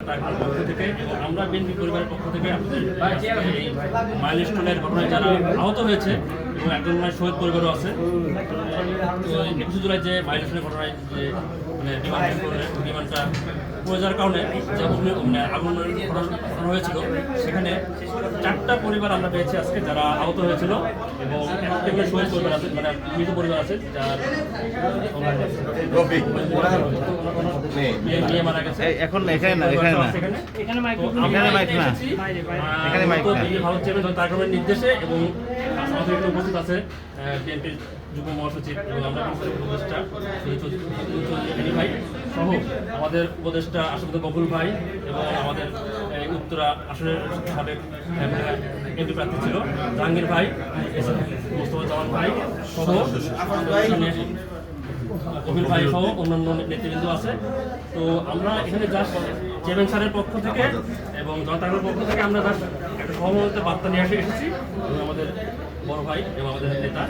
আমরা বিএনপি পরিবারের পক্ষ থেকে আপনাদের এই মাইলস্টোনের ঘটনায় যারা আহত হয়েছে এবং একজন শহীদ পরিবারও আছে। একুশে জুলাই যে মাইলস্টোনের ঘটনায় যে মানে বিমান বিমানটা পড়ে যাওয়ার কারণে যে মানে আগুনের ঘটনা হয়েছিল সেখানে চারটা পরিবার আমরা পেয়েছি আজকে যারা আহত হয়েছিল এবং একটা শহীদ পরিবার আছে মানে মৃত পরিবার আছে যার মেয়ে মেয়ে মারা গেছে এখন এখানে না, এখানে না। এখানে মাইক এখানে মাইক না। এখানে মাইক না। ভারত চেয়ারম্যান তার কারণে নির্দেশে এবং আমাদের উপস্থিত আছে বিএনপির যুব মহাসচিব আমাদের উপদেষ্টা আসলে বকুল ভাই এবং আমাদের উত্তরা আসনের সাবেক এমপি প্রার্থী ছিল জাহাঙ্গীর ভাই মোস্তফা জামান ভাই সহ কবির ভাই সহ অন্যান্য নেতৃবৃন্দ আছে। তো আমরা এখানে জাস্ট চেয়ারম্যান স্যারের পক্ষ থেকে এবং জনতার পক্ষ থেকে আমরা জাস্ট একটা সহমতের বার্তা নিয়ে এসে এসেছি আমাদের বড় ভাই এবং আমাদের নেতা